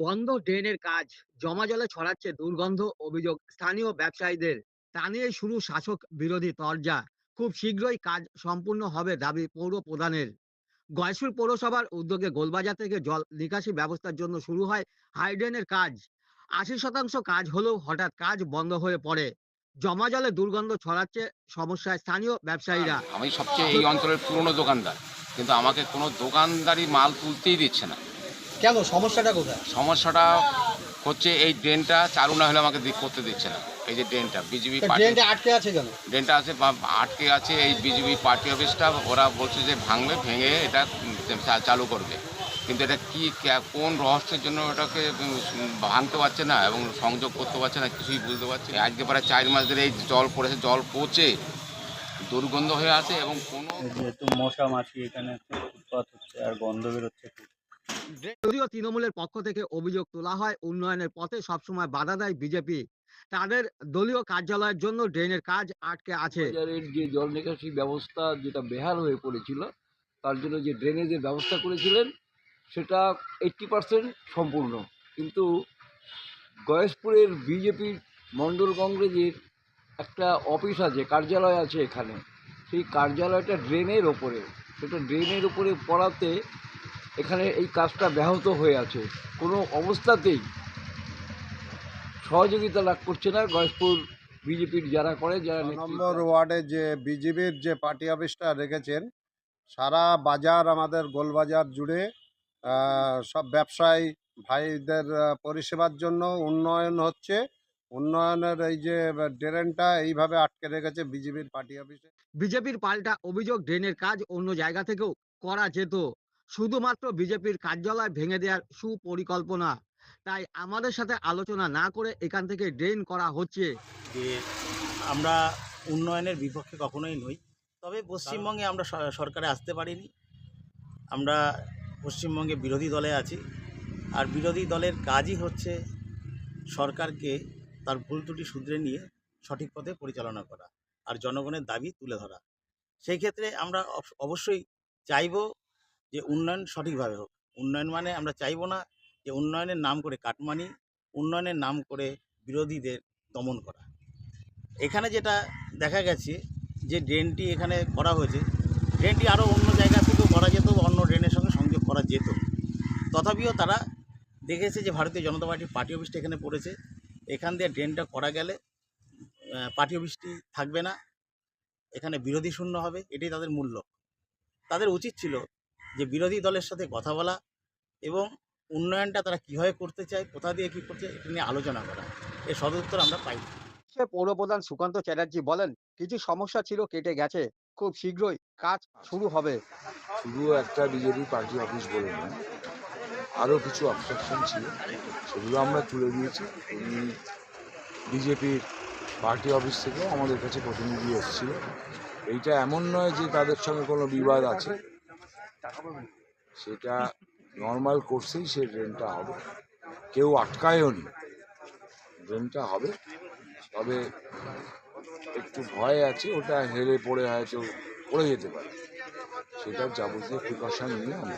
বন্ধ ড্রেনের কাজ, জমা জলে ছড়াচ্ছে দুর্গন্ধ অভিযোগ স্থানীয় ব্যবসায়ীদের। তা নিয়ে শুরু শাসক বিরোধী তরজা। খুব শীঘ্রই কাজ সম্পূর্ণ হবে দাবি পৌর প্রধানের। গয়েশপুর পৌরসভার উদ্যোগে গোলবাজার থেকে জল নিকাশি ব্যবস্থার জন্য শুরু হয় হাইড্রেনের কাজ। আশি শতাংশ কাজ হলেও হঠাৎ কাজ বন্ধ হয়ে পড়ে। জমা জলে দুর্গন্ধ ছড়াচ্ছে সমস্যায় স্থানীয় ব্যবসায়ীরা। আমি সবচেয়ে এই অঞ্চলের পুরনো দোকানদার, কিন্তু আমাকে কোনো দোকানদারি মাল তুলতেই দিচ্ছে না। কেন? সমস্যাটা কোথায়? সমস্যাটা হচ্ছে এই ড্রেনটা চালু না হলে আমাকে দিক করতে দিচ্ছে না। এই যে ড্রেনটা বিজেপি তা পার্টি ড্রেনটা আটকে আছে কেন? ড্রেনটা আছে বা- আটকে আছে এই বিজেপি পার্টি অফিসটা। ওরা বলছে যে ভাঙবে ভেঙে এটা উম, চা- চালু করবে। কিন্তু এটা কি কে- কোন রহস্যের জন্য ওটাকে উম, ভাঙতে পারছে না এবং সংযোগ করতে পারছে না কিছুই বুঝতে পারছে না। আজকে প্রায় চার মাস ধরে এই জল পড়েছে জল পচে দুর্গন্ধ হয়ে আছে এবং কোনো যেহেতু মশা মাছি এখানে খুব উৎপাত হচ্ছে আর গন্ধ বেরোচ্ছে খুব। যদিও তৃণমূলের পক্ষ থেকে অভিযোগ তোলা হয়, উন্নয়নের পথে সবসময় বাধা দেয় বিজেপি। তাদের দলীয় কার্যালয়ের জন্য ড্রেনের কাজ আটকে আছে। যে জল নিকাশি ব্যবস্থা যেটা বেহাল হয়ে পড়েছিল, তার জন্য যে ড্রেনেজের ব্যবস্থা করেছিলেন, সেটা এইট্টি পার্সেন্ট সম্পূর্ণ। কিন্তু গয়েশপুরের বিজেপির মণ্ডল কংগ্রেসের একটা অফিস আছে, কার্যালয় আছে এখানে। সেই কার্যালয়টা ড্রেনের ওপরে। সেটা ড্রেনের উপরে পড়াতে এখানে এই কাজটা ব্যাহত হয়ে আছে। কোনো অবস্থাতেই সহযোগিতা লাভ করছে না গয়েশপুর বিজেপির যারা করে যারা নম্বর ওয়ার্ডে যে বিজেপির যে পার্টি অফিসটা রেখেছেন সারা বাজার আমাদের গোলবাজার জুড়ে সব ব্যবসায়ী ভাইদের পরিষেবার জন্য উন্নয়ন হচ্ছে। উন্নয়নের এই যে ড্রেনটা এইভাবে আটকে রেখেছে বিজেপির পার্টি অফিসে। বিজেপির পাল্টা অভিযোগ ড্রেনের কাজ অন্য জায়গা থেকেও করা যেত। শুধুমাত্র বিজেপির কার্যালয় ভেঙে দেওয়ার সুপরিকল্পনা। তাই আমাদের সাথে আলোচনা না করে এখান থেকে ড্রেন করা হচ্ছে। যে আমরা উন্নয়নের বিপক্ষে কখনোই নই। তবে পশ্চিমবঙ্গে আমরা সরকারে আসতে পারিনি। আমরা পশ্চিমবঙ্গে বিরোধী দলে আছি। আর বিরোধী দলের কাজই হচ্ছে সরকারকে তার ভুল ত্রুটি শুধরে নিয়ে সঠিক পথে পরিচালনা করা আর জনগণের দাবি তুলে ধরা। সেই ক্ষেত্রে আমরা অবশ্যই চাইব যে উন্নয়ন সঠিকভাবে হোক। উন্নয়ন মানে আমরা চাইব না যে উন্নয়নের নাম করে কাটমানি, উন্নয়নের নাম করে বিরোধীদের দমন করা। এখানে যেটা দেখা গেছে যে ড্রেনটি এখানে করা হয়েছে, ড্রেনটি আরও অন্য জায়গা থেকেও করা যেত বা অন্য ড্রেনের সঙ্গে সংযোগ করা যেত। তথাপিও তারা দেখেছে যে ভারতীয় জনতা পার্টির পার্টি অফিসটা এখানে পড়েছে। এখান দিয়ে ড্রেনটা করা গেলে পার্টি অফিসটি থাকবে না। এখানে বিরোধী শূন্য হবে, এটাই তাদের মূল্য তাদের উচিত ছিল যে বিরোধী দলের সাথে কথা বলা এবং উন্নয়নটা তারা কীভাবে করতে চায় কোথা দিয়ে কী করছে এটা নিয়ে আলোচনা করা। এর সদুত্তর আমরা পাই। সে পৌরপ্রধান সুকান্ত চ্যাটার্জি বলেন কিছু সমস্যা ছিল কেটে গেছে। খুব শীঘ্রই কাজ শুরু হবে। শুধু একটা বিজেপি পার্টি অফিস বলে নয় আরও কিছু অবস্ট্রাকশন ছিল সেগুলো আমরা তুলে দিয়েছি। বিজেপির পার্টি অফিস থেকেও আমাদের কাছে প্রতিনিধি এসেছিল। এইটা এমন নয় যে তাদের সঙ্গে কোনো বিবাদ আছে। সেটা নর্মাল কোর্সেই সে ড্রেনটা হবে। কেউ আটকায়ও নি। ড্রেনটা হবে। তবে একটু ভয় আছে, ওটা হেলে পড়ে হয়তো পড়ে যেতে পারে। সেটা যাবতীয় প্রিকশন নিয়ে আমরা